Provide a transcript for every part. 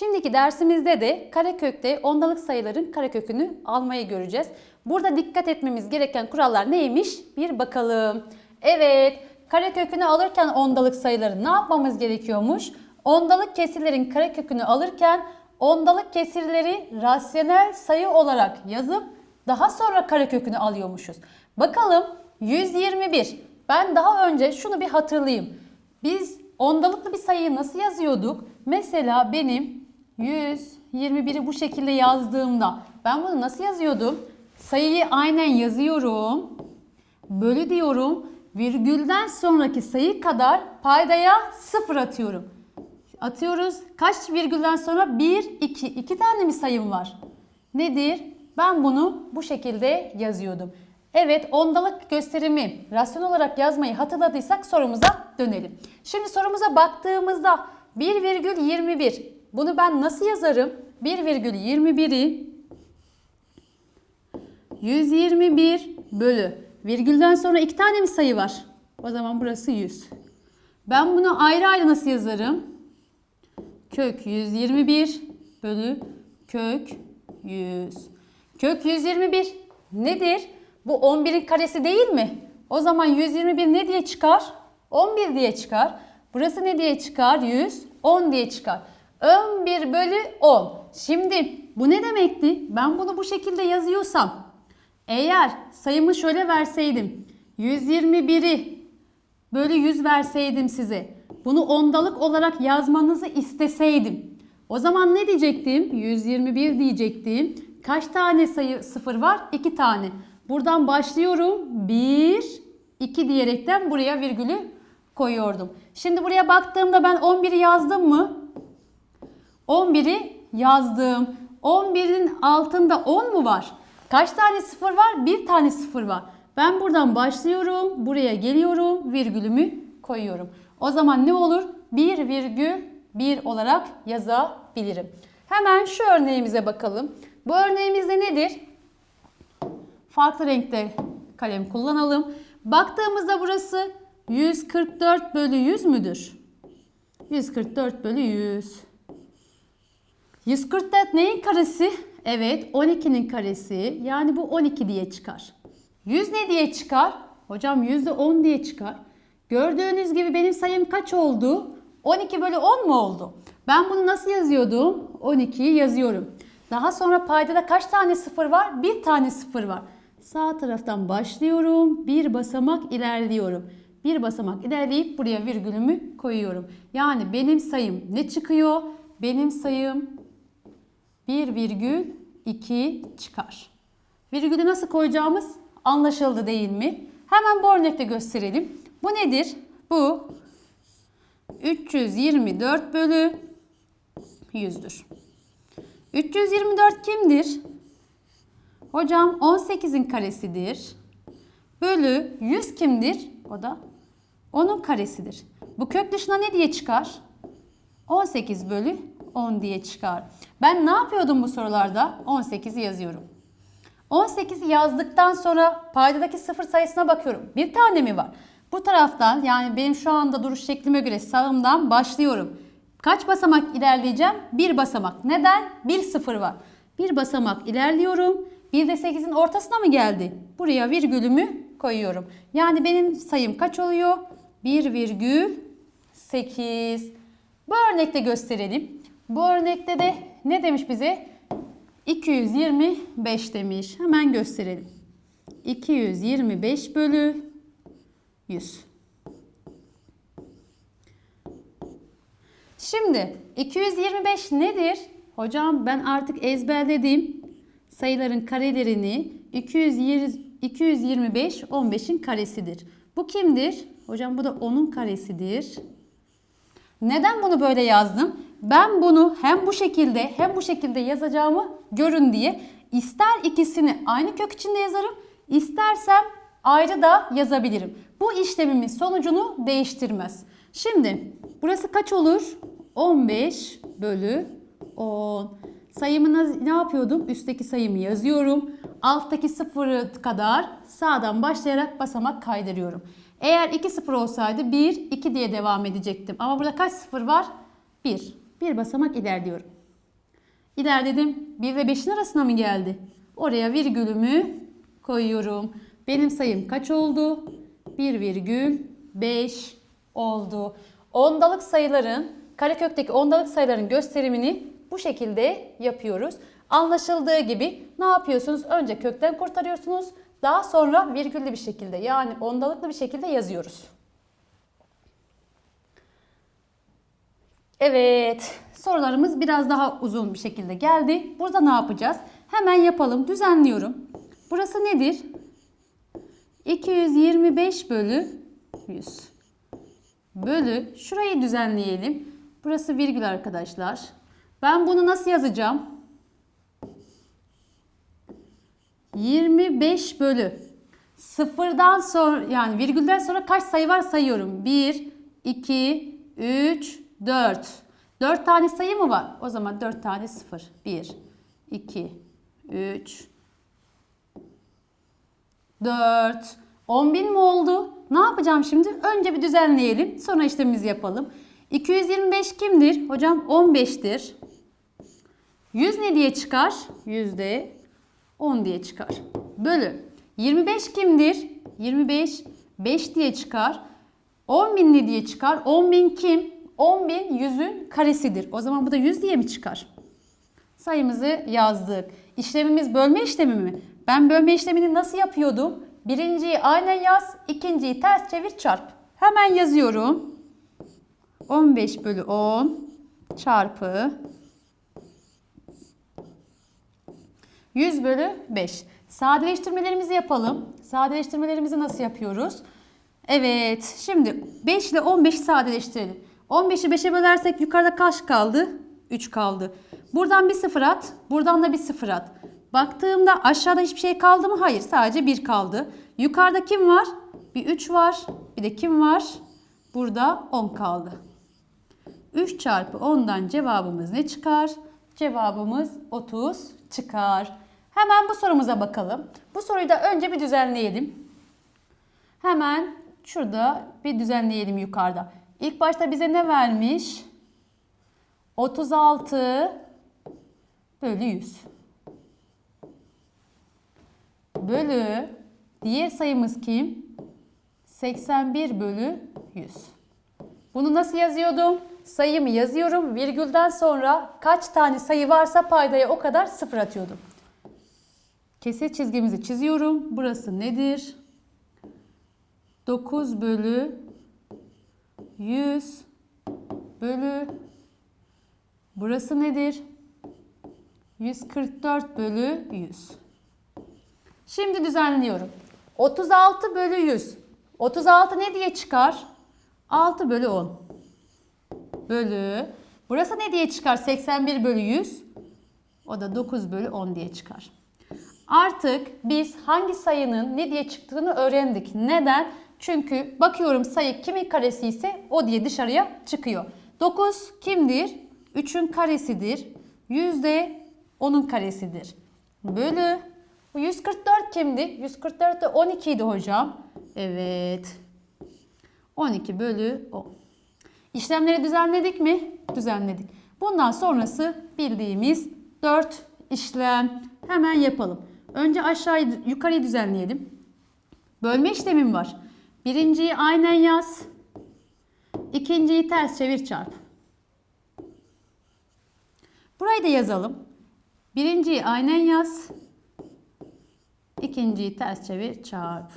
Şimdiki dersimizde de karekökte ondalık sayıların karekökünü almayı göreceğiz. Burada dikkat etmemiz gereken kurallar neymiş? Bir bakalım. Evet, karekökünü alırken ondalık sayıları ne yapmamız gerekiyormuş? Ondalık kesirlerin karekökünü alırken ondalık kesirleri rasyonel sayı olarak yazıp daha sonra karekökünü alıyormuşuz. Bakalım 121. Ben daha önce şunu bir hatırlayayım. Biz ondalıklı bir sayıyı nasıl yazıyorduk? Mesela benim 121'i bu şekilde yazdığımda ben bunu nasıl yazıyordum? Sayıyı aynen yazıyorum. Bölü diyorum. Virgülden sonraki sayı kadar paydaya sıfır atıyorum. Atıyoruz. Kaç virgülden sonra? 1, 2. 2 tane mi sayım var? Nedir? Ben bunu bu şekilde yazıyordum. Evet ondalık gösterimi rasyon olarak yazmayı hatırladıysak sorumuza dönelim. Şimdi sorumuza baktığımızda 1,21 bunu ben nasıl yazarım? 1,21'i 121 bölü virgülden sonra iki tane mi sayı var? O zaman burası 100. Ben bunu ayrı ayrı nasıl yazarım? Kök 121 bölü kök 100. Kök 121 nedir? Bu 11'in karesi değil mi? O zaman 121 ne diye çıkar? 11 diye çıkar. Burası ne diye çıkar? 100. 10 diye çıkar. 11 bölü 10. Şimdi bu ne demekti? Ben bunu bu şekilde yazıyorsam eğer sayımı şöyle verseydim 121'i bölü 100 verseydim size bunu ondalık olarak yazmanızı isteseydim o zaman ne diyecektim? 121 diyecektim. Kaç tane sayı sıfır var? 2 tane. Buradan başlıyorum. 1, 2 diyerekten buraya virgülü koyuyordum. Şimdi buraya baktığımda ben 11'i yazdım mı? 11'i yazdım. 11'in altında 10 mu var? Kaç tane sıfır var? Bir tane sıfır var. Ben buradan başlıyorum. Buraya geliyorum. Virgülümü koyuyorum. O zaman ne olur? 1 virgül 1 olarak yazabilirim. Hemen şu örneğimize bakalım. Bu örneğimizde nedir? Farklı renkte kalem kullanalım. Baktığımızda burası 144 bölü 100 müdür? 144 bölü 100. 144 neyin karesi? Evet 12'nin karesi. Yani bu 12 diye çıkar. 100 ne diye çıkar? Hocam %10 diye çıkar. Gördüğünüz gibi benim sayım kaç oldu? 12 bölü 10 mu oldu? Ben bunu nasıl yazıyordum? 12'yi yazıyorum. Daha sonra paydada kaç tane sıfır var? Bir tane sıfır var. Sağ taraftan başlıyorum. Bir basamak ilerliyorum. Bir basamak ilerleyip buraya virgülümü koyuyorum. Yani benim sayım ne çıkıyor? Benim sayım 1,2 çıkar. Virgülü nasıl koyacağımız anlaşıldı değil mi? Hemen bu örnekte gösterelim. Bu nedir? Bu 324 bölü 100'dür. 324 kimdir? Hocam 18'in karesidir. Bölü 100 kimdir? O da 10'un karesidir. Bu kök dışına ne diye çıkar? 18 bölü 10 diye çıkar. Ben ne yapıyordum bu sorularda? 18'i yazıyorum. 18'i yazdıktan sonra paydadaki sıfır sayısına bakıyorum. Bir tane mi var? Bu taraftan yani benim şu anda duruş şeklime göre sağımdan başlıyorum. Kaç basamak ilerleyeceğim? Bir basamak. Neden? Bir sıfır var. Bir basamak ilerliyorum. Bir de 8'in ortasına mı geldi? Buraya virgülümü koyuyorum. Yani benim sayım kaç oluyor? 1,8. Bu örnekte gösterelim. Bu örnekte de ne demiş bize? 225 demiş. Hemen gösterelim. 225 bölü 100. Şimdi 225 nedir? Hocam ben artık ezberledim. Sayıların karelerini 220, 225 15'in karesidir. Bu kimdir? Hocam bu da 10'un karesidir. Neden bunu böyle yazdım? Ben bunu hem bu şekilde hem bu şekilde yazacağımı görün diye ister ikisini aynı kök içinde yazarım, istersem ayrı da yazabilirim. Bu işlemimin sonucunu değiştirmez. Şimdi burası kaç olur? 15 bölü 10. Sayımı ne yapıyordum? Üstteki sayımı yazıyorum. Alttaki sıfırı kadar sağdan başlayarak basamak kaydırıyorum. Eğer 2 sıfır olsaydı 1, 2 diye devam edecektim. Ama burada kaç sıfır var? 1. Bir basamak ilerliyorum. İlerledim. 1 ve 5'in arasına mı geldi? Oraya virgülümü koyuyorum. Benim sayım kaç oldu? 1,5 oldu. Ondalık sayıların, karekökteki ondalık sayıların gösterimini bu şekilde yapıyoruz. Anlaşıldığı gibi ne yapıyorsunuz? Önce kökten kurtarıyorsunuz. Daha sonra virgüllü bir şekilde yani ondalıklı bir şekilde yazıyoruz. Evet, sorularımız biraz daha uzun bir şekilde geldi. Burada ne yapacağız? Hemen yapalım, düzenliyorum. Burası nedir? 225 bölü 100. Bölü, şurayı düzenleyelim. Burası virgül arkadaşlar. Ben bunu nasıl yazacağım? 25 bölü. Sıfırdan sonra yani virgülden sonra kaç sayı var sayıyorum. 1, 2, 3, 4. 4 tane sayı mı var? O zaman 4 tane sıfır. 1, 2, 3, 4. 10 bin mi oldu? Ne yapacağım şimdi? Önce bir düzenleyelim. Sonra işlemimizi yapalım. 225 kimdir? Hocam 15'tir. 100 ne diye çıkar? Yüzde 10 diye çıkar. Bölü. 25 kimdir? 25 5 diye çıkar. 10 bin ne diye çıkar? 10 bin kim? 10 bin yüzün karesidir. O zaman bu da 100 diye mi çıkar? Sayımızı yazdık. İşlemimiz bölme işlemi mi? Ben bölme işlemini nasıl yapıyordum? Birinciyi aynen yaz, ikinciyi ters çevir çarp. Hemen yazıyorum. 15 bölü 10 çarpı 100 bölü 5. Sadeleştirmelerimizi yapalım. Sadeleştirmelerimizi nasıl yapıyoruz? Evet, şimdi 5 ile 15'i sadeleştirelim. 15'i 5'e bölersek yukarıda kaç kaldı? 3 kaldı. Buradan bir sıfır at, buradan da bir sıfır at. Baktığımda aşağıda hiçbir şey kaldı mı? Hayır, sadece 1 kaldı. Yukarıda kim var? Bir 3 var, bir de kim var? Burada 10 kaldı. 3 çarpı 10'dan cevabımız ne çıkar? Cevabımız 30 çıkar. Hemen bu sorumuza bakalım. Bu soruyu da önce bir düzenleyelim. Hemen şurada bir düzenleyelim yukarıda. İlk başta bize ne vermiş? 36 bölü 100. Bölü diğer sayımız kim? 81 bölü 100. Bunu nasıl yazıyordum? Sayımı yazıyorum. Virgülden sonra kaç tane sayı varsa paydaya o kadar sıfır atıyordum. Kesit çizgimizi çiziyorum. Burası nedir? 9 bölü 100 bölü Burası nedir? 144 bölü 100. Şimdi düzenliyorum. 36 bölü 100. 36 ne diye çıkar? 6 bölü 10. Bölü. Burası ne diye çıkar? 81 bölü 100. O da 9 bölü 10 diye çıkar. Artık biz hangi sayının ne diye çıktığını öğrendik. Neden? Çünkü bakıyorum sayı kimin karesi ise o diye dışarıya çıkıyor. 9 kimdir? 3'ün karesidir. 100 de 10'un karesidir. Bölü. Bu 144 kimdi? 144 de 12 idi hocam. Evet. 12 bölü 10. İşlemleri düzenledik mi? Düzenledik. Bundan sonrası bildiğimiz 4 işlem. Hemen yapalım. Önce aşağıyı yukarıyı düzenleyelim. Bölme işlemim var. Birinciyi aynen yaz. İkinciyi ters çevir çarp. Burayı da yazalım. Birinciyi aynen yaz. İkinciyi ters çevir çarp.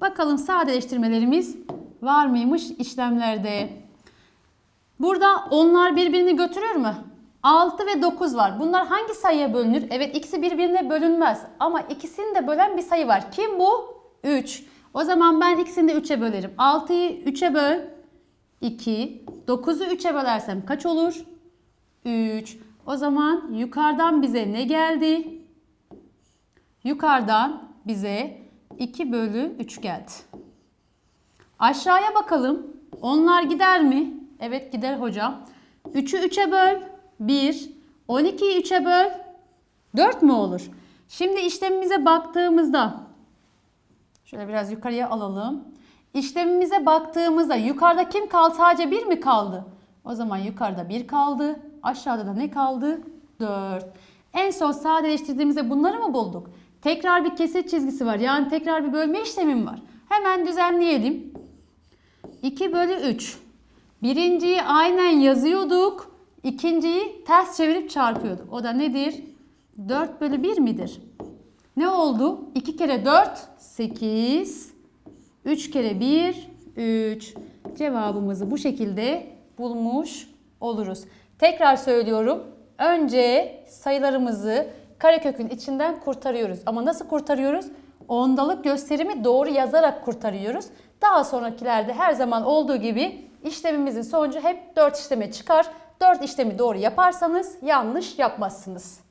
Bakalım sadeleştirmelerimiz var mıymış işlemlerde. Burada onlar birbirini götürür mü? 6 ve 9 var. Bunlar hangi sayıya bölünür? Evet ikisi birbirine bölünmez. Ama ikisini de bölen bir sayı var. Kim bu? 3. O zaman ben ikisini de 3'e bölerim. 6'yı 3'e böl. 2. 9'u 3'e bölersem kaç olur? 3. O zaman yukarıdan bize ne geldi? Yukarıdan bize 2 bölü 3 geldi. Aşağıya bakalım. Onlar gider mi? Evet gider hocam. 3'ü 3'e böl. 1. 12'yi 3'e böl. 4 mü olur? Şimdi işlemimize baktığımızda şöyle biraz yukarıya alalım. İşlemimize baktığımızda yukarıda kim kaldı? Sadece 1 mi kaldı? O zaman yukarıda 1 kaldı. Aşağıda da ne kaldı? 4. En son sadeleştirdiğimizde bunları mı bulduk? Tekrar bir kesit çizgisi var. Yani tekrar bir bölme işlemim var. Hemen düzenleyelim. 2 bölü 3. Birinciyi aynen yazıyorduk. İkinciyi ters çevirip çarpıyorduk. O da nedir? 4 bölü 1 midir? Ne oldu? 2 kere 4 8. 3 kere 1 3. Cevabımızı bu şekilde bulmuş oluruz. Tekrar söylüyorum. Önce sayılarımızı karekökün içinden kurtarıyoruz. Ama nasıl kurtarıyoruz? Ondalık gösterimi doğru yazarak kurtarıyoruz. Daha sonrakilerde her zaman olduğu gibi işlemimizin sonucu hep 4 işleme çıkar. 4 işlemi doğru yaparsanız yanlış yapmazsınız.